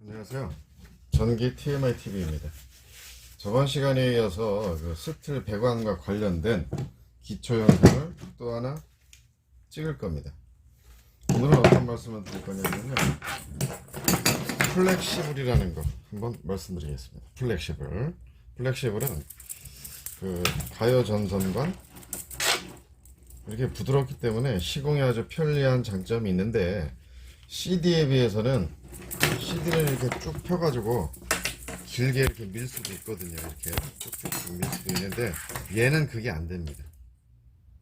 안녕하세요. 전기 TMI TV입니다. 저번 시간에 이어서 그 스틸 배관과 관련된 기초 영상을 또 하나 찍을 겁니다. 오늘은 어떤 말씀을 드릴 거냐면요. 플렉시블이라는 거 한번 말씀드리겠습니다. 플렉시블. 플렉시블은 그 가요 전선관 이렇게 부드럽기 때문에 시공에 아주 편리한 장점이 있는데 CD에 비해서는 CD를 이렇게 쭉 펴가지고 길게 이렇게 밀 수도 있거든요. 이렇게 쭉쭉 밀 수도 있는데 얘는 그게 안 됩니다.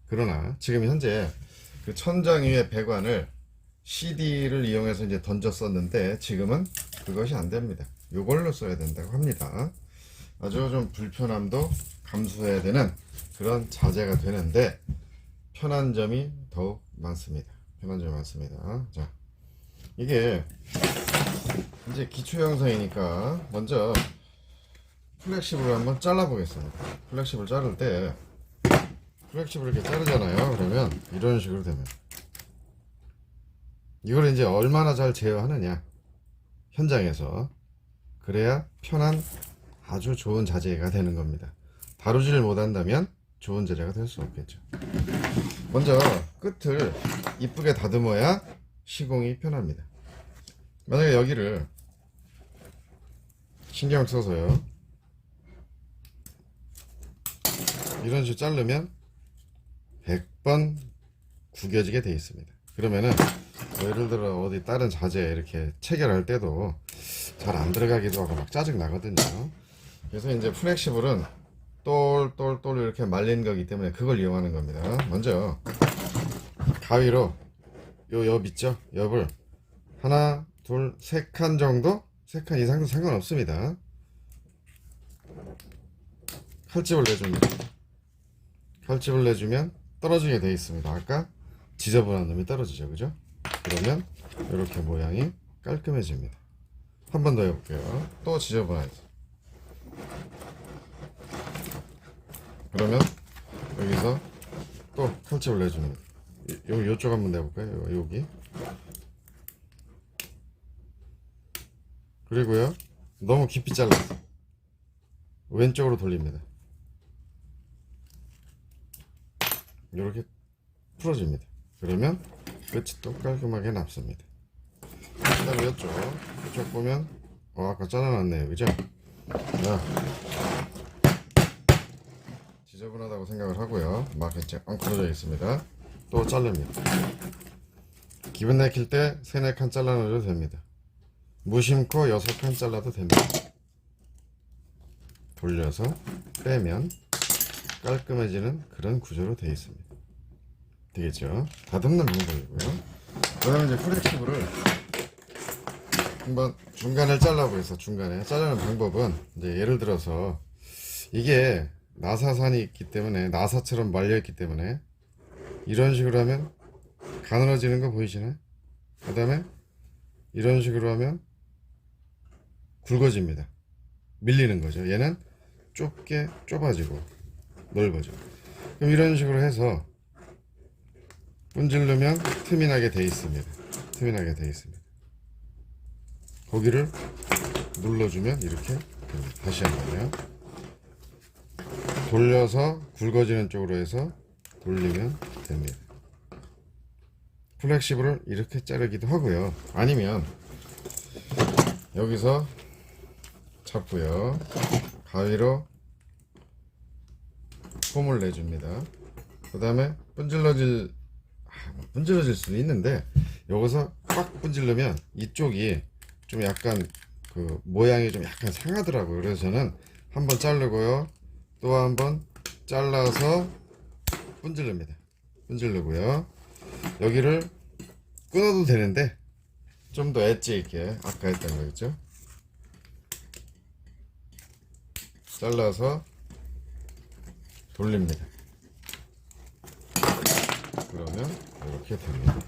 그러나 지금 현재 그 천장 위에 배관을 CD를 이용해서 이제 던졌었는데 지금은 그것이 안 됩니다. 이걸로 써야 된다고 합니다. 아주 좀 불편함도 감수해야 되는 그런 자재가 되는데 편한 점이 더욱 많습니다. 편한 점이 많습니다. 자, 이게 이제 기초 영상이니까 먼저 플렉시블을 한번 잘라 보겠습니다. 플렉시블 자를 때 플렉시블 이렇게 자르잖아요. 그러면 이런 식으로 됩니다. 이걸 이제 얼마나 잘 제어하느냐 현장에서 그래야 편한 아주 좋은 자재가 되는 겁니다. 다루지를 못한다면 좋은 자재가 될 수 없겠죠. 먼저 끝을 이쁘게 다듬어야 시공이 편합니다. 만약에 여기를 신경 써서요. 이런 식으로 자르면 100번 구겨지게 돼 있습니다. 그러면은 뭐 예를 들어 어디 다른 자재 이렇게 체결할 때도 잘 안 들어가기도 하고 막 짜증 나거든요. 그래서 이제 플렉시블은 똘똘똘 이렇게 말린 거기 때문에 그걸 이용하는 겁니다. 먼저 가위로 요 옆 있죠? 옆을 하나, 둘, 세 칸 정도? 세 칸 이상도 상관없습니다. 칼집을 내줍니다. 칼집을 내주면 떨어지게 되어 있습니다. 아까 지저분한 놈이 떨어지죠. 그죠? 그러면 이렇게 모양이 깔끔해집니다. 한 번 더 해볼게요. 또 지저분하죠. 그러면 여기서 또 칼집을 내줍니다. 요, 요쪽 한번 내볼까요? 요, 여기. 그리고요, 너무 깊이 잘랐어. 왼쪽으로 돌립니다. 이렇게 풀어집니다. 그러면 끝이 또 깔끔하게 남습니다. 그 다음에 이쪽, 이쪽 보면, 어, 아까 잘라놨네요. 그죠? 자, 지저분하다고 생각을 하고요. 막 이제 엉클어져 있습니다. 또 자릅니다. 기분 내킬 때 세네 칸 잘라내도 됩니다. 무심코 여섯 칸 잘라도 됩니다. 돌려서 빼면 깔끔해지는 그런 구조로 되어 있습니다. 되겠죠? 다듬는 방법이고요. 그 다음에 이제 플렉시블을 한번 중간을 잘라보겠어 중간에 자르는 방법은 이제 예를 들어서 이게 나사산이 있기 때문에 나사처럼 말려 있기 때문에 이런 식으로 하면 가늘어지는 거 보이시나요? 그 다음에 이런 식으로 하면 굵어집니다. 밀리는 거죠. 얘는 좁게 좁아지고 넓어져. 그럼 이런 식으로 해서 분질르면 틈이 나게 돼 있습니다. 틈이 나게 돼 있습니다. 거기를 눌러주면 이렇게 됩니다. 다시 한번요. 돌려서 굵어지는 쪽으로 해서 돌리면 됩니다. 플렉시블을 이렇게 자르기도 하고요. 아니면 여기서 잡고요. 가위로 폼을 내줍니다. 그 다음에 분질러질 아, 뭐 분질러질 수도 있는데 여기서 꽉 분질르면 이쪽이 좀 약간 그 모양이 좀 약간 상하더라고요. 그래서 저는 한번 자르고요. 또 한 번 잘라서 분질릅니다. 분질르고요. 여기를 끊어도 되는데 좀 더 엣지 있게 아까 했던 거 있죠? 잘라서 돌립니다. 그러면 이렇게 됩니다.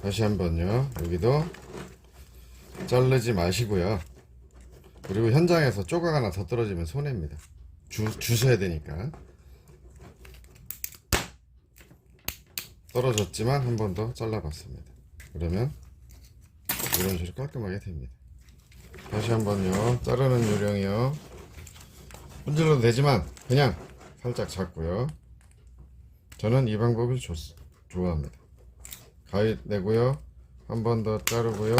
다시 한번요. 여기도 자르지 마시고요. 그리고 현장에서 조각 하나 더 떨어지면 손해입니다. 주, 주셔야 되니까. 떨어졌지만 한 번 더 잘라봤습니다. 그러면 이런 식으로 깔끔하게 됩니다. 다시 한번요. 자르는 요령이요. 분질러도 되지만 그냥 살짝 잡고요. 저는 이 방법을 좋, 좋아합니다. 가위 내고요. 한 번 더 자르고요.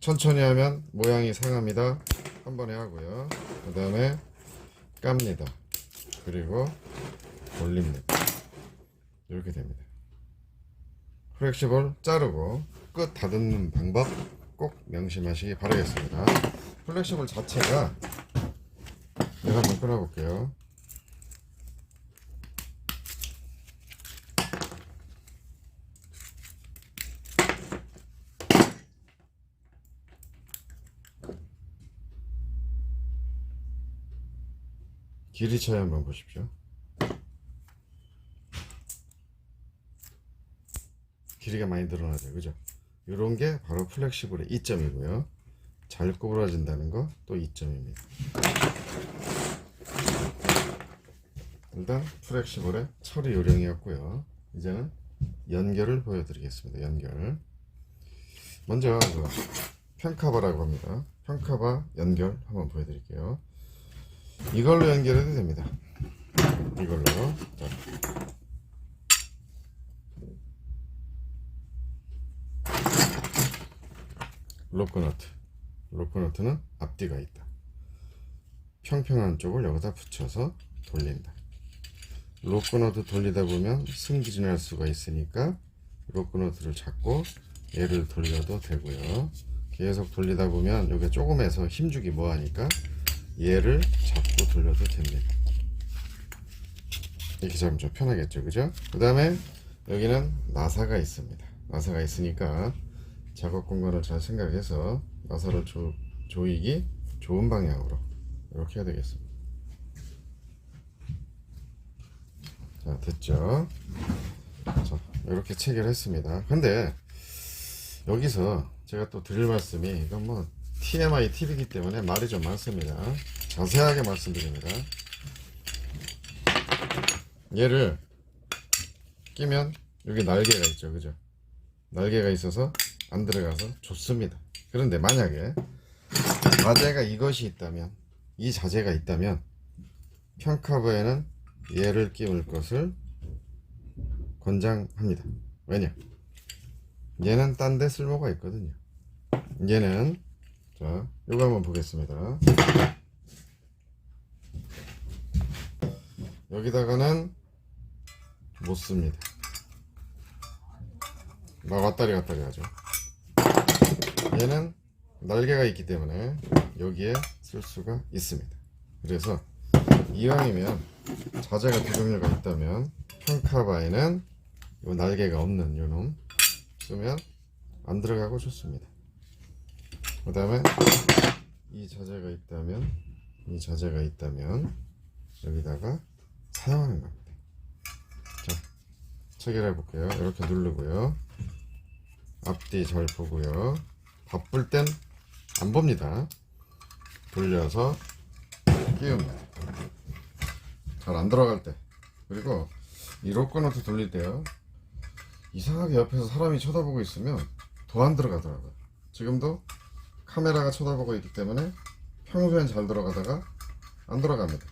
천천히 하면 모양이 상합니다. 한 번에 하고요. 그 다음에 깝니다. 그리고 돌립니다. 이렇게 됩니다. 플렉시볼 자르고 끝 다듬는 방법 꼭 명심하시기 바라겠습니다. 플렉시볼 자체가 내가 한번 끊어볼게요. 길이 차이 한번 보십시오. 길이가 많이 늘어나죠. 그죠? 이런 게 바로 플렉시블의 이점이고요. 잘 구부러진다는 거 또 이점입니다. 일단 플렉시블의 처리 요령이었고요. 이제는 연결을 보여드리겠습니다. 연결. 먼저 그 평카바라고 합니다. 평카바 연결 한번 보여드릴게요. 이걸로 연결해도 됩니다. 이걸로. 자, 로코너트. 로코너트는 앞뒤가 있다. 평평한 쪽을 여기다 붙여서 돌린다. 로코너트 돌리다 보면 승기진할 수가 있으니까 로코너트를 잡고 얘를 돌려도 되고요. 계속 돌리다 보면 여기 조금해서 힘주기 뭐하니까 얘를 잡고 돌려도 됩니다. 이렇게 잡으면 좀 편하겠죠, 그죠? 그 다음에 여기는 나사가 있습니다. 나사가 있으니까 작업 공간을 잘 생각해서 나사를 조, 조이기 좋은 방향으로 이렇게 해야 되겠습니다. 자, 됐죠? 자, 이렇게 체결했습니다. 근데 여기서 제가 또 드릴 말씀이 이건 뭐 TMI TV이기 때문에 말이 좀 많습니다. 자세하게 말씀드립니다. 얘를 끼면 여기 날개가 있죠, 그죠? 날개가 있어서 안 들어가서 좋습니다. 그런데 만약에 자재가 이것이 있다면, 이 자재가 있다면 평카브에는 얘를 끼울 것을 권장합니다. 왜냐? 얘는 딴 데 쓸모가 있거든요. 얘는 자, 이거 한번 보겠습니다. 여기다가는 못 씁니다. 막 왔다리 갔다리 하죠. 얘는 날개가 있기 때문에 여기에 쓸 수가 있습니다. 그래서 이왕이면 자재가 두 종류가 있다면 평카바에는 요 날개가 없는 요놈 쓰면 안 들어가고 좋습니다. 그 다음에 이 자재가 있다면 이 자재가 있다면 여기다가 사용하는 겁니다. 자 체결해 볼게요. 이렇게 누르고요. 앞뒤 잘 보고요. 바쁠 땐 안 봅니다. 돌려서 끼웁니다. 잘 안 들어갈 때 그리고 이 로코너트 돌릴 때요. 이상하게 옆에서 사람이 쳐다보고 있으면 더 안 들어가더라고요. 지금도 카메라가 쳐다보고 있기 때문에 평소엔 잘 들어가다가 안 들어갑니다.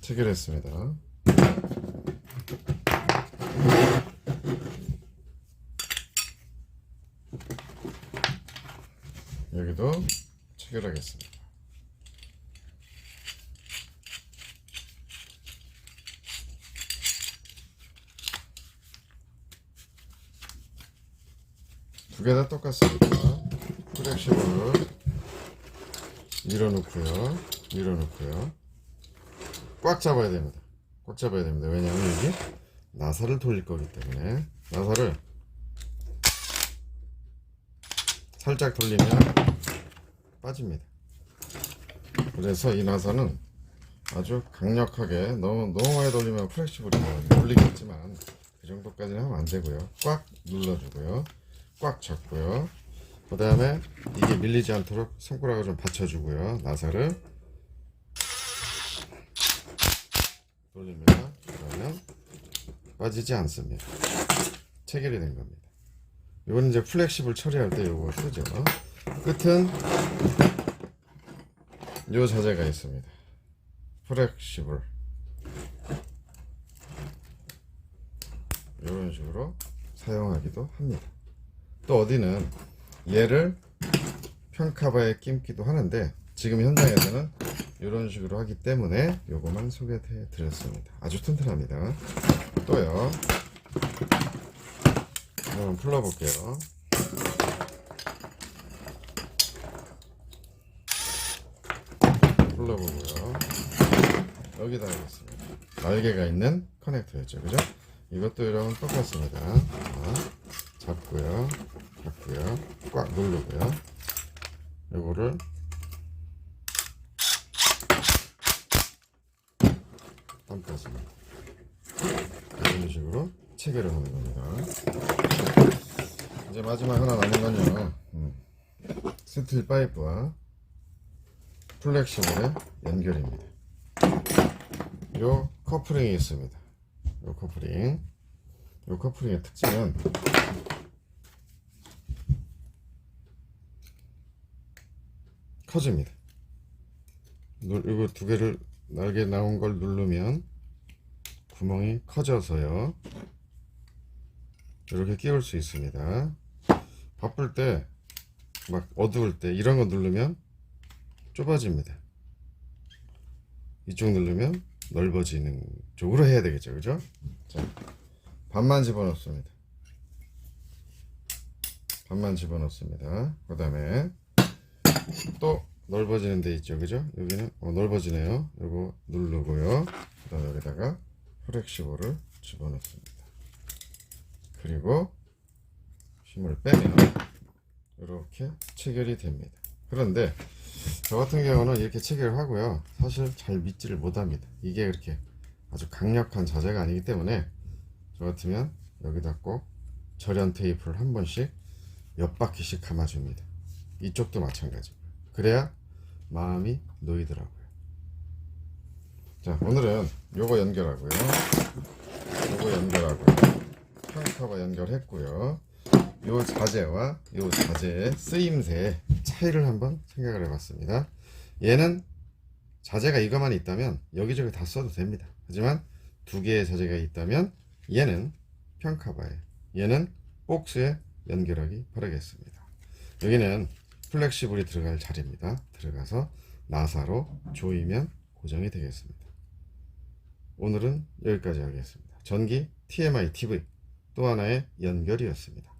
체결했습니다. 여기도 체결하겠습니다. 두 개 다 똑같습니다. 프렉시블을 밀어놓고요. 밀어놓고요. 꽉 잡아야 됩니다. 꽉 잡아야 됩니다. 왜냐하면 여기 나사를 돌릴 거기 때문에 나사를 살짝 돌리면 빠집니다. 그래서 이 나사는 아주 강력하게 너무 너무 많이 돌리면 프렉시블이 돌리겠지만 그 정도까지는 하면 안 되고요. 꽉 눌러주고요. 꽉 잡고요. 그 다음에 이게 밀리지 않도록 손가락을 좀 받쳐주고요. 나사를 돌립니다. 그러면 빠지지 않습니다. 체결이 된 겁니다. 이건 이제 플렉시블 처리할 때 요거 쓰죠. 끝은 요 자재가 있습니다. 플렉시블 이런 식으로 사용하기도 합니다. 또 어디는 얘를 평카바에 끼기도 하는데 지금 현장에서는 이런 식으로 하기 때문에 요거만 소개해 드렸습니다. 아주 튼튼합니다. 또요. 한번 풀러볼게요. 풀러보고요. 여기다 하겠습니다. 날개가 있는 커넥터였죠. 그죠? 이것도 이런 똑같습니다. 자, 잡고요. 잡고요. 꽉 누르고요. 요거를 담겠습니다. 이런 식으로 체결을 하는 겁니다. 이제 마지막 하나 남은 건요. 음, 스틸 파이프와 플렉시블의 연결입니다. 요 커플링이 있습니다. 요 커플링. 요 커플링의 특징은 커집니다. 눌- 이거 두 개를 날개 나온 걸 누르면 구멍이 커져서요. 이렇게 끼울 수 있습니다. 바쁠 때, 막 어두울 때 이런 거 누르면 좁아집니다. 이쪽 누르면 넓어지는 쪽으로 해야 되겠죠, 그죠? 자, 반만 집어넣습니다. 반만 집어넣습니다. 그 다음에 또 넓어지는 데 있죠, 그죠? 여기는 어, 넓어지네요. 요거 누르고요. 그 다음에 여기다가 플렉시볼을 집어넣습니다. 그리고 힘을 빼면 이렇게 체결이 됩니다. 그런데 저 같은 경우는 이렇게 체결을 하고요. 사실 잘 믿지를 못합니다. 이게 그렇게 아주 강력한 자재가 아니기 때문에 저 같으면 여기다 꼭 절연 테이프를 한 번씩 몇 바퀴씩 감아줍니다. 이쪽도 마찬가지고요. 그래야 마음이 놓이더라고요. 자, 오늘은 요거 연결하고요. 요거 연결하고요. 평커버 연결했고요. 요 자재와 요 자재의 쓰임새의 차이를 한번 생각을 해봤습니다. 얘는 자재가 이것만 있다면 여기저기 다 써도 됩니다. 하지만 두 개의 자재가 있다면 얘는 평카바에 얘는 복스에 연결하기 바라겠습니다. 여기는 플렉시블이 들어갈 자리입니다. 들어가서 나사로 조이면 고정이 되겠습니다. 오늘은 여기까지 하겠습니다. 전기 TMI TV 또 하나의 연결이었습니다.